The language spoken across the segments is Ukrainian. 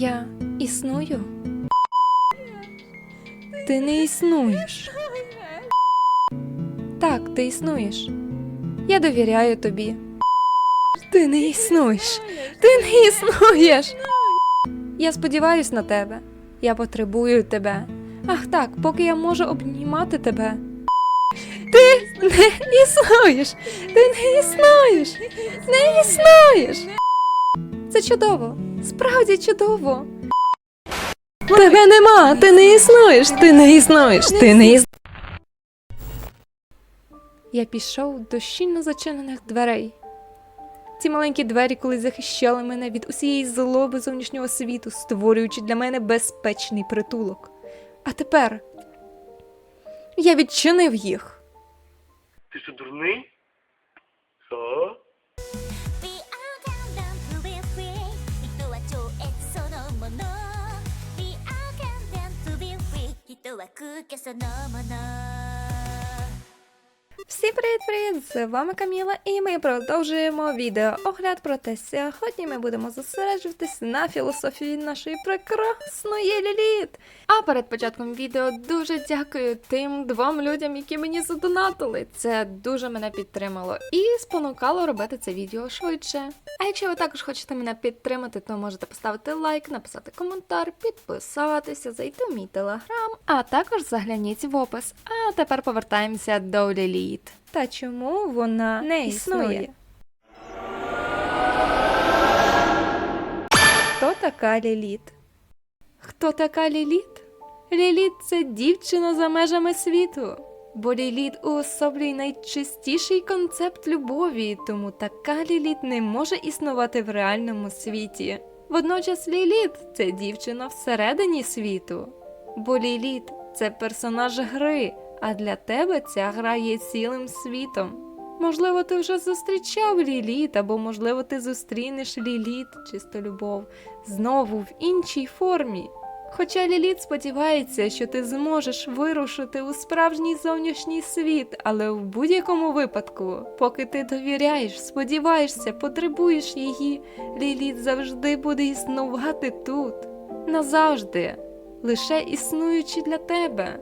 Я існую. Ти не існуєш. Так, ти існуєш. Я довіряю тобі. Ти не існуєш. Ти не існуєш. Я сподіваюсь на тебе. Я потребую тебе. Ах так, поки я можу обнімати тебе. Ти не існуєш. Ти не існуєш. Не існуєш. Це чудово. Справді чудово. Тебе нема, ти не існуєш, ти не існуєш, ти не існуєш. Я пішов до щільно зачинених дверей. Ці маленькі двері колись захищали мене від усієї злоби зовнішнього світу, створюючи для мене безпечний притулок. А тепер я відчинив їх. Ти що дурний? Що? は空虚そのもの Всім привіт-привіт! З вами Каміла, і ми продовжуємо відео огляд. Проте сьогодні ми будемо зосереджуватись на філософії нашої прекрасної Ліліт. А перед початком відео дуже дякую тим двом людям, які мені задонатили. Це дуже мене підтримало і спонукало робити це відео швидше. А якщо ви також хочете мене підтримати, то можете поставити лайк, написати коментар, підписатися, зайти в мій телеграм, а також загляніть в опис. А тепер повертаємося до Ліліт. Та чому вона не існує? Хто така Ліліт? Хто така Ліліт? Ліліт це дівчина за межами світу. Бо Ліліт уособлює найчистіший концепт любові, тому така Ліліт не може існувати в реальному світі. Водночас Ліліт це дівчина всередині світу. Бо Ліліт це персонаж гри, а для тебе ця гра є цілим світом. Можливо, ти вже зустрічав Ліліт, або можливо, ти зустрінеш Ліліт, чисто любов, знову в іншій формі. Хоча Ліліт сподівається, що ти зможеш вирушити у справжній зовнішній світ, але в будь-якому випадку, поки ти довіряєш, сподіваєшся, потребуєш її, Ліліт завжди буде існувати тут, назавжди, лише існуючи для тебе.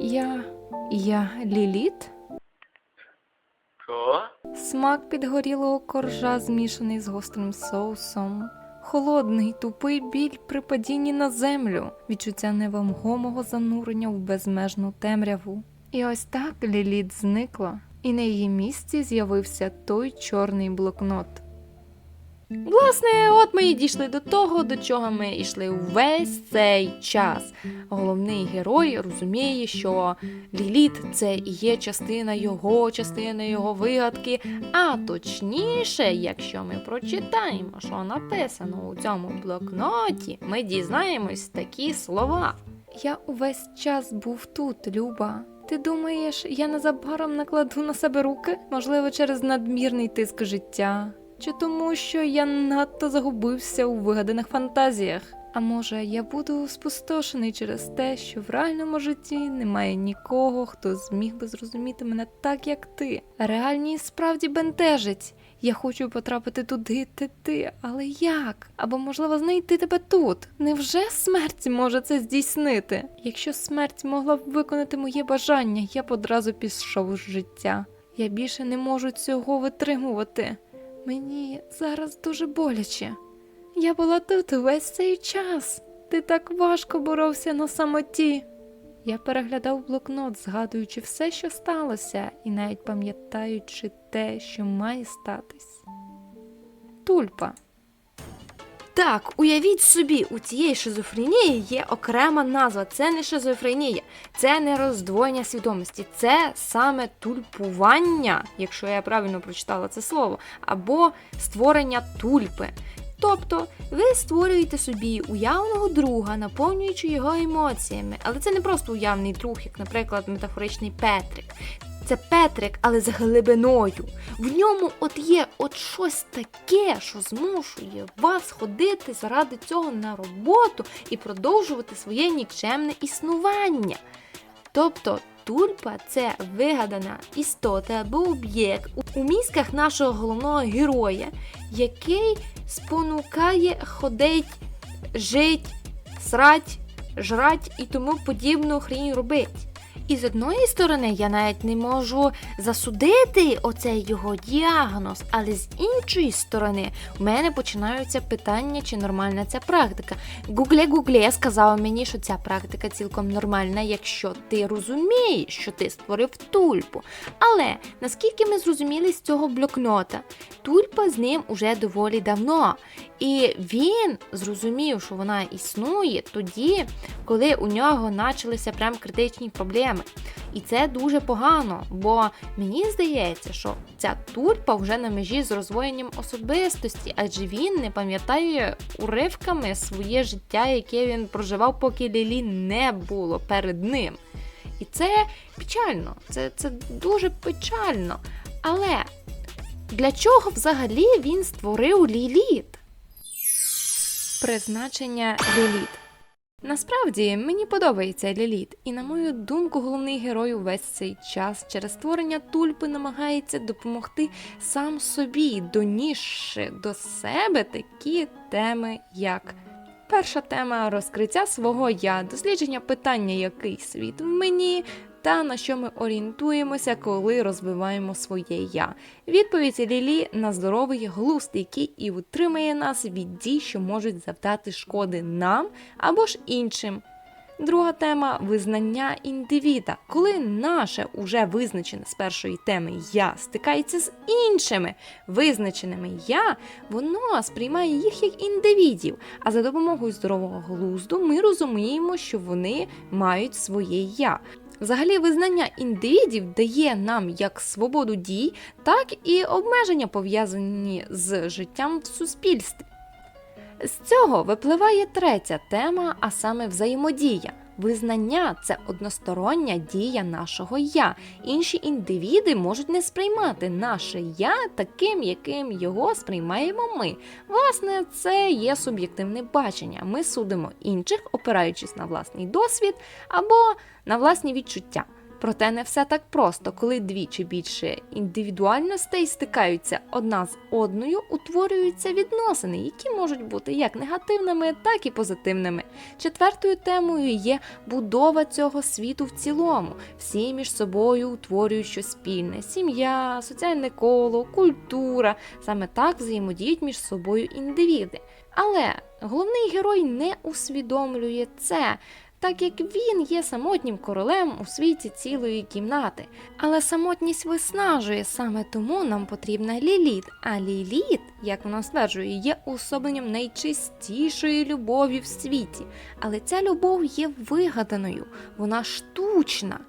Я. я Ліліт? Що? Смак підгорілого коржа змішаний з гострим соусом. Холодний, тупий біль при падінні на землю, відчуття невагомого занурення в безмежну темряву. І ось так Ліліт зникла, і на її місці з'явився той чорний блокнот. Власне, от ми і дійшли до того, до чого ми йшли увесь цей час. Головний герой розуміє, що Ліліт це і є частина його, частина його вигадки. А точніше, якщо ми прочитаємо, що написано у цьому блокноті, ми дізнаємось такі слова. Я увесь час був тут, Люба. Ти думаєш, я незабаром накладу на себе руки? Можливо, через надмірний тиск життя? Чи тому, що я надто загубився у вигаданих фантазіях? А може, я буду спустошений через те, що в реальному житті немає нікого, хто зміг би зрозуміти мене так, як ти. Реальність справді бентежить. Я хочу потрапити туди, ти ти, але як? Або можливо знайти тебе тут. Невже смерть може це здійснити? Якщо смерть могла б виконати моє бажання, я б одразу пішов з життя. Я більше не можу цього витримувати. Мені зараз дуже боляче. Я була тут весь цей час. Ти так важко боровся на самоті. Я переглядав блокнот, згадуючи все, що сталося, і навіть пам'ятаючи те, що має статись. Тульпа. Так, уявіть собі, у цієї шизофренії є окрема назва. Це не шизофренія, це не роздвоєння свідомості, це саме тульпування, якщо я правильно прочитала це слово, або створення тульпи. Тобто ви створюєте собі уявного друга, наповнюючи його емоціями. Але це не просто уявний друг, як, наприклад, метафоричний Петрик. Це Петрик, але з глибиною. В ньому от є от щось таке, що змушує вас ходити заради цього на роботу і продовжувати своє нікчемне існування. Тобто тульпа це вигадана істота або об'єкт у мізках нашого головного героя, який спонукає ходить жить, срать, жрать і тому подібну хрінь робить. І з одної сторони я навіть не можу засудити оцей його діагноз, але з іншої сторони в мене починаються питання, чи нормальна ця практика. Гугле Гугле сказала мені, що ця практика цілком нормальна, якщо ти розумієш, що ти створив тульпу. Але наскільки ми зрозуміли з цього блокнота, тульпа з ним уже доволі давно. І він зрозумів, що вона існує тоді, коли у нього почалися прям критичні проблеми. І це дуже погано, бо мені здається, що ця тульпа вже на межі з розвоєнням особистості, адже він не пам'ятає уривками своє життя, яке він проживав, поки Лілі не було перед ним. І це печально, це, це дуже печально. Але для чого взагалі він створив Ліліт? Призначення Ліліт. Насправді мені подобається Ліліт, і на мою думку, головний герой увесь цей час через створення тульпи намагається допомогти сам собі, донісши до себе такі теми, як перша тема розкриття свого я, дослідження питання, який світ в мені. Та на що ми орієнтуємося, коли розвиваємо своє я. Відповідь Лілі на здоровий глузд, який і утримує нас від дій, що можуть завдати шкоди нам або ж іншим. Друга тема визнання індивіда, коли наше уже визначене з першої теми я стикається з іншими визначеними я, воно сприймає їх як індивідів. А за допомогою здорового глузду ми розуміємо, що вони мають своє я. Взагалі, визнання індивідів дає нам як свободу дій, так і обмеження пов'язані з життям в суспільстві. З цього випливає третя тема, а саме взаємодія. Визнання це одностороння дія нашого я. Інші індивіди можуть не сприймати наше я таким, яким його сприймаємо ми. Власне, це є суб'єктивне бачення. Ми судимо інших, опираючись на власний досвід або на власні відчуття. Проте не все так просто, коли дві чи більше індивідуальностей стикаються одна з одною, утворюються відносини, які можуть бути як негативними, так і позитивними. Четвертою темою є будова цього світу в цілому. Всі між собою утворюють щось спільне: сім'я, соціальне коло, культура. Саме так взаємодіють між собою індивіди. Але головний герой не усвідомлює це так як він є самотнім королем у світі цілої кімнати. Але самотність виснажує саме тому нам потрібна Ліліт. А Ліліт, як вона стверджує, є особленням найчистішої любові в світі. Але ця любов є вигаданою, вона штучна.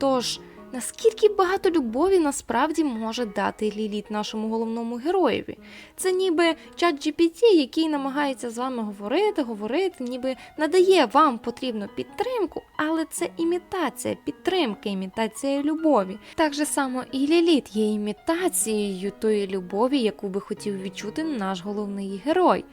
Тож. Наскільки багато любові насправді може дати Ліліт нашому головному героєві? Це ніби чат GPT, який намагається з вами говорити, говорити, ніби надає вам потрібну підтримку, але це імітація підтримки, імітація любові. Так же само і Ліліт є імітацією тої любові, яку би хотів відчути наш головний герой.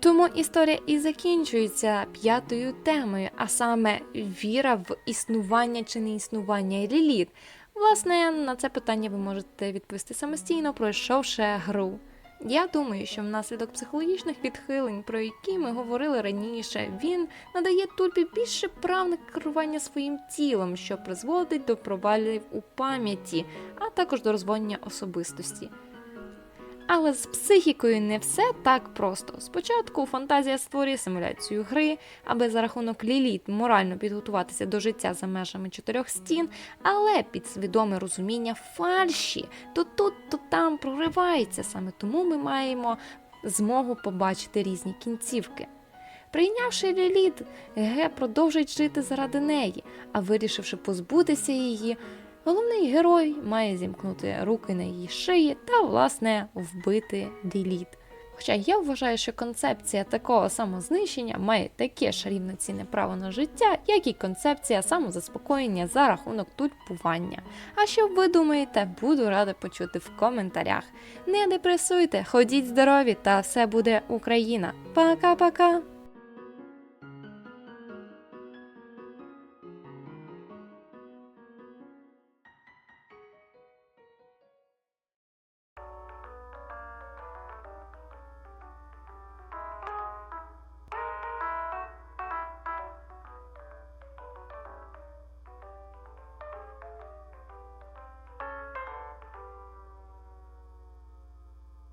Тому історія і закінчується п'ятою темою, а саме віра в існування чи не існування Ліліт. Власне, на це питання ви можете відповісти самостійно, пройшовши гру. Я думаю, що внаслідок психологічних відхилень, про які ми говорили раніше, він надає тульпі більше прав на керування своїм тілом, що призводить до провалів у пам'яті, а також до розвонення особистості. Але з психікою не все так просто. Спочатку фантазія створює симуляцію гри, аби за рахунок ліліт морально підготуватися до життя за межами чотирьох стін, але підсвідоме розуміння фальші то тут, то там проривається. Саме тому ми маємо змогу побачити різні кінцівки. Прийнявши ліліт, Ге продовжить жити заради неї, а вирішивши позбутися її, Головний герой має зімкнути руки на її шиї та, власне, вбити Ліліт. Хоча я вважаю, що концепція такого самознищення має таке ж рівноцінне право на життя, як і концепція самозаспокоєння за рахунок тульпування. А що ви думаєте, буду рада почути в коментарях. Не депресуйте, ходіть здорові та все буде Україна. Пока-пока!